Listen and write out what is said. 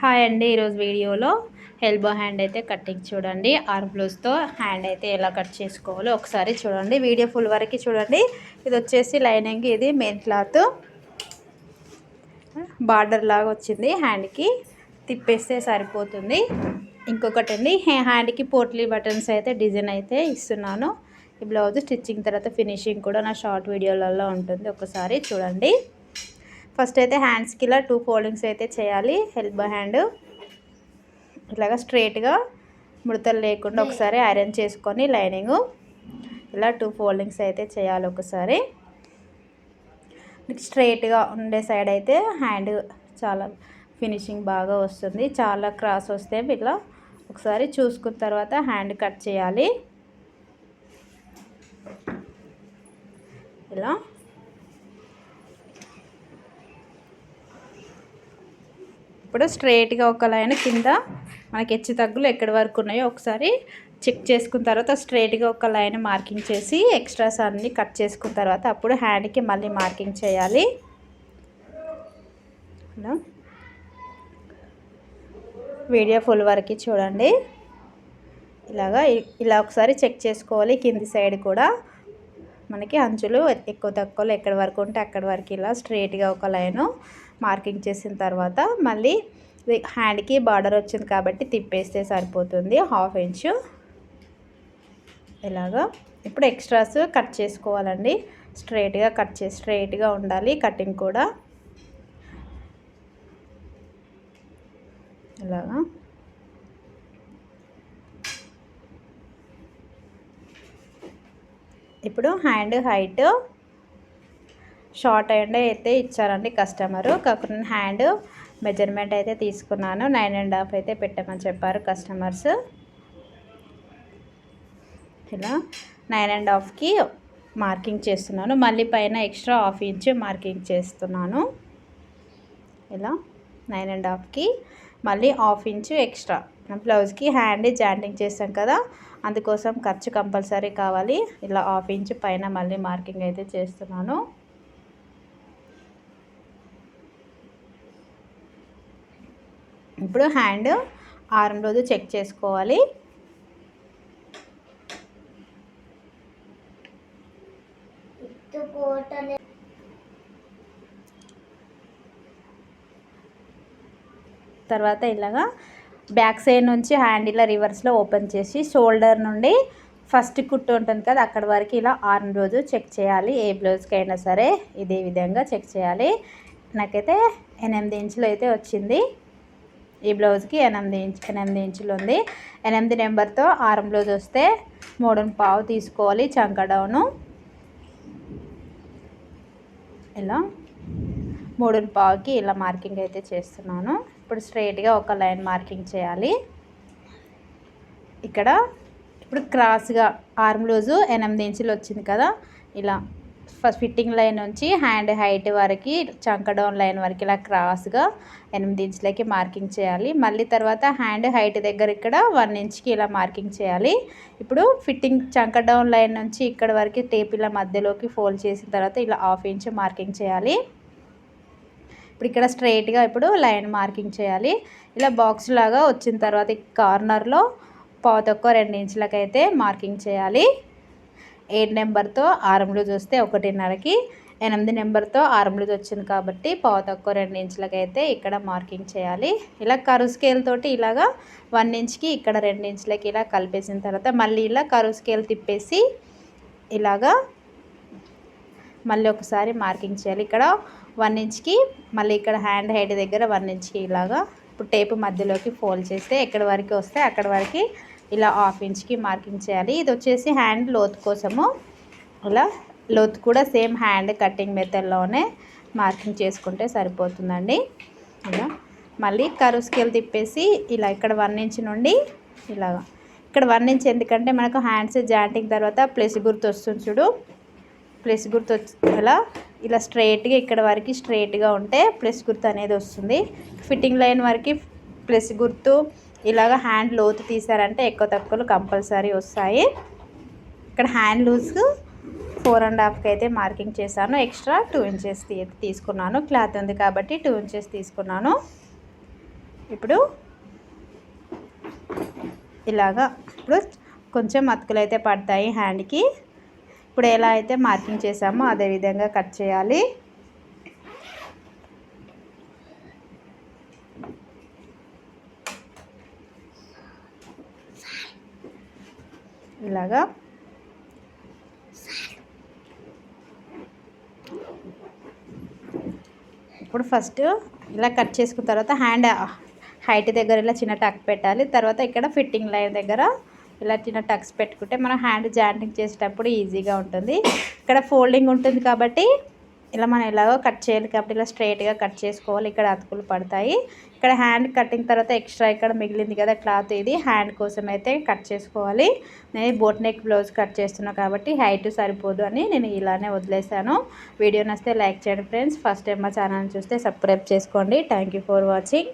Hi అండి ఈరోజు వీడియోలో ఎల్బో హ్యాండ్ అయితే కటింగ్ చూడండి. ఆర్బ్లూస్తో హ్యాండ్ అయితే ఎలా కట్ చేసుకోవాలో ఒకసారి చూడండి. వీడియో ఫుల్ వరకు చూడండి. ఇది వచ్చేసి లైనింగ్ ఇది మెయిన్ క్లాత్. బార్డర్ లాగా వచ్చింది. హ్యాండ్కి తిప్పేస్తే సరిపోతుంది. ఇంకొకటి అండి హ్యాండ్కి పోట్లీ బటన్స్ అయితే డిజైన్ అయితే ఇస్తున్నాను. ఈ బ్లౌజ్ స్టిచ్చింగ్ తర్వాత ఫినిషింగ్ కూడా నా షార్ట్ వీడియోలలో ఉంటుంది. ఒకసారి చూడండి. ఫస్ట్ అయితే హ్యాండ్స్కి ఇలా టూ ఫోల్డింగ్స్ అయితే చేయాలి. హెల్ప్ హ్యాండ్ ఇలాగ స్ట్రైట్గా ముడతలు లేకుండా ఒకసారి ఐరన్ చేసుకొని లైనింగ్ ఇలా టూ ఫోల్డింగ్స్ అయితే చేయాలి ఒకసారి. స్ట్రైట్గా ఉండే సైడ్ అయితే హ్యాండ్ చాలా ఫినిషింగ్ బాగా వస్తుంది. చాలా క్రాస్ వస్తే ఇలా ఒకసారి చూసుకున్న తర్వాత హ్యాండ్ కట్ చేయాలి. ఇలా ఇప్పుడు స్ట్రైట్గా ఒక లైన్ కింద మనకి హెచ్చు తగ్గులు ఎక్కడి వరకు ఉన్నాయో ఒకసారి చెక్ చేసుకున్న తర్వాత స్ట్రైట్గా ఒక లైన్ మార్కింగ్ చేసి ఎక్స్ట్రాస్ అన్నీ కట్ చేసుకున్న తర్వాత అప్పుడు హ్యాండ్కి మళ్ళీ మార్కింగ్ చేయాలి. వీడియో ఫుల్ వరకు చూడండి. ఇలాగా ఇలా ఒకసారి చెక్ చేసుకోవాలి. కింది సైడ్ కూడా మనకి అంచులు ఎక్కువ తక్కువలో ఎక్కడి వరకు ఉంటే అక్కడి వరకు ఇలా స్ట్రైట్గా ఒక లైను మార్కింగ్ చేసిన తర్వాత మళ్ళీ హ్యాండ్కి బార్డర్ వచ్చింది కాబట్టి తిప్పేస్తే సరిపోతుంది. Half inch. ఇలాగా. ఇప్పుడు ఎక్స్ట్రాస్ కట్ చేసుకోవాలండి. స్ట్రైట్గా కట్ చేసి స్ట్రైట్గా ఉండాలి కటింగ్ కూడా. ఇలాగా. ఇప్పుడు హ్యాండ్ హైట్ షార్ట్ హ్యాండ్ అయితే ఇచ్చారండి కస్టమరు. కాకుండా హ్యాండ్ మెజర్మెంట్ అయితే తీసుకున్నాను. నైన్ అండ్ హాఫ్ అయితే పెట్టమని చెప్పారు కస్టమర్స్. ఇలా నైన్ అండ్ హాఫ్కి మార్కింగ్ చేస్తున్నాను. మళ్ళీ పైన ఎక్స్ట్రా హాఫ్ ఇంచ్ మార్కింగ్ చేస్తున్నాను. ఇలా నైన్ అండ్ హాఫ్కి మళ్ళీ హాఫ్ ఇంచు ఎక్స్ట్రా. బ్లౌజ్కి హ్యాండ్ జాయింటింగ్ చేస్తాం కదా అందుకోసం ఖర్చు కంపల్సరీ కావాలి. ఇలా హాఫ్ ఇంచ్ పైన మళ్ళీ మార్కింగ్ అయితే చేస్తున్నాను. ఇప్పుడు హ్యాండ్ ఆరం రోజు చెక్ చేసుకోవాలి. తర్వాత ఇలాగా బ్యాక్ సైడ్ నుంచి హ్యాండ్ ఇలా రివర్స్లో ఓపెన్ చేసి షోల్డర్ నుండి ఫస్ట్ కుట్టు ఉంటుంది కదా అక్కడ వరకు ఇలా ఆరు రోజు చెక్ చేయాలి. ఏ బ్లౌజ్కి అయినా సరే ఇదే విధంగా చెక్ చేయాలి. నాకైతే ఎనిమిది ఇంచులు అయితే వచ్చింది. ఈ బ్లౌజ్కి ఎనిమిది ఇంచు ఎనిమిది ఇంచులు ఉంది. ఎనిమిది నెంబర్తో ఆరం బ్లౌజ్ వస్తే మూడు పావు తీసుకోవాలి చంక డౌను. ఇలా మూడు పావుకి ఇలా మార్కింగ్ అయితే చేస్తున్నాను. ఇప్పుడు స్ట్రైట్గా ఒక లైన్ మార్కింగ్ చేయాలి. ఇక్కడ ఇప్పుడు క్రాస్గా ఆర్మ్ లూజు ఎనిమిది ఇంచులు వచ్చింది కదా ఇలా ఫిట్టింగ్ లైన్ నుంచి హ్యాండ్ హైట్ వరకు చంక డౌన్ లైన్ వరకు ఇలా క్రాస్గా ఎనిమిది ఇంచులకి మార్కింగ్ చేయాలి. మళ్ళీ తర్వాత హ్యాండ్ హైట్ దగ్గర ఇక్కడ వన్ ఇంచ్కి ఇలా మార్కింగ్ చేయాలి. ఇప్పుడు ఫిట్టింగ్ చంక డౌన్ లైన్ నుంచి ఇక్కడ వరకు టేప్ ఇలా మధ్యలోకి ఫోల్డ్ చేసిన తర్వాత ఇలా హాఫ్ ఇంచ్ మార్కింగ్ చేయాలి. ఇప్పుడు ఇక్కడ స్ట్రైట్గా ఇప్పుడు లైన్ మార్కింగ్ చేయాలి. ఇలా బాక్స్ లాగా వచ్చిన తర్వాత కార్నర్లో పావు రెండు ఇంచులకైతే మార్కింగ్ చేయాలి. ఏడు నెంబర్తో ఆరం లూజ్ వస్తే ఒకటిన్నరకి ఎనిమిది నెంబర్తో ఆరం లూజ్ వచ్చింది కాబట్టి పావు తక్కువ రెండు ఇంచులకైతే ఇక్కడ మార్కింగ్ చేయాలి. ఇలా కరు స్కేల్ తోటి ఇలాగా వన్ ఇంచ్కి ఇక్కడ రెండు ఇంచులకి ఇలా కలిపేసిన తర్వాత మళ్ళీ ఇలా కరు స్కేల్ తిప్పేసి ఇలాగా మళ్ళీ ఒకసారి మార్కింగ్ చేయాలి. ఇక్కడ వన్ ఇంచ్కి మళ్ళీ ఇక్కడ హ్యాండ్ హైట్ దగ్గర వన్ ఇంచ్కి ఇలాగా. ఇప్పుడు టేపు మధ్యలోకి ఫోల్డ్ చేస్తే ఎక్కడి వరకు వస్తే అక్కడ వరకు ఇలా హాఫ్ ఇంచ్కి మార్కింగ్ చేయాలి. ఇది వచ్చేసి హ్యాండ్ లోత్ కోసము. ఇలా లోత్ కూడా సేమ్ హ్యాండ్ కటింగ్ మెథడ్లోనే మార్కింగ్ చేసుకుంటే సరిపోతుందండి. ఇలా మళ్ళీ కరువు స్కేల్ తిప్పేసి ఇలా ఇక్కడ వన్ ఇంచ్ నుండి ఇలాగా ఇక్కడ వన్ ఇంచ్ ఎందుకంటే మనకు హ్యాండ్స్ జాయింటింగ్ తర్వాత ప్లస్ గుర్తు వస్తుంది చూడు. ప్లస్ గుర్తు ఇలా ఇలా స్ట్రైట్గా ఇక్కడ వరకు స్ట్రైట్గా ఉంటే ప్లస్ గుర్తు అనేది వస్తుంది. ఫిట్టింగ్ లైన్ వరకు ప్లస్ గుర్తు ఇలాగ హ్యాండ్ లోతు తీసారంటే ఎక్కువ తక్కువలు కంపల్సరీ వస్తాయి. ఇక్కడ హ్యాండ్ లూజ్ ఫోర్ అండ్ హాఫ్కి అయితే మార్కింగ్ చేశాను. ఎక్స్ట్రా టూ ఇంచెస్ తీసుకున్నాను. క్లాత్ ఉంది కాబట్టి టూ ఇంచెస్ తీసుకున్నాను. ఇప్పుడు ఇలాగా ఇప్పుడు కొంచెం అతుకులు అయితే పడతాయి హ్యాండ్కి. ఇప్పుడు ఎలా అయితే మార్కింగ్ చేసామో అదే విధంగా కట్ చేయాలి. ఇలాగా. ఇప్పుడు ఫస్ట్ ఇలా కట్ చేసుకున్న తర్వాత హ్యాండ్ హైట్ దగ్గర ఇలా చిన్న టక్ పెట్టాలి. తర్వాత ఇక్కడ ఫిట్టింగ్ లైన్ దగ్గర ఇలా చిన్న టక్స్ పెట్టుకుంటే మనం హ్యాండ్ జాయింటింగ్ చేసేటప్పుడు ఈజీగా ఉంటుంది. ఇక్కడ ఫోల్డింగ్ ఉంటుంది కాబట్టి ఇలా మనం ఎలాగో కట్ చేయాలి కాబట్టి ఇలా స్ట్రైట్గా కట్ చేసుకోవాలి. ఇక్కడ అతుకులు పడతాయి. ఇక్కడ హ్యాండ్ కటింగ్ తర్వాత ఎక్స్ట్రా ఇక్కడ మిగిలింది కదా క్లాత్ ఇది. హ్యాండ్ కోసం అయితే కట్ చేసుకోవాలి. నేను బోట్ నెక్ బ్లౌజ్ కట్ చేస్తున్నా కాబట్టి హైట్ సరిపోదు అని నేను ఇలానే వదిలేసాను వీడియో నస్తే లైక్ చేయండి ఫ్రెండ్స్. ఫస్ట్ టైం మా ఛానల్ చూస్తే సబ్స్క్రైబ్ చేసుకోండి. Thank for watching.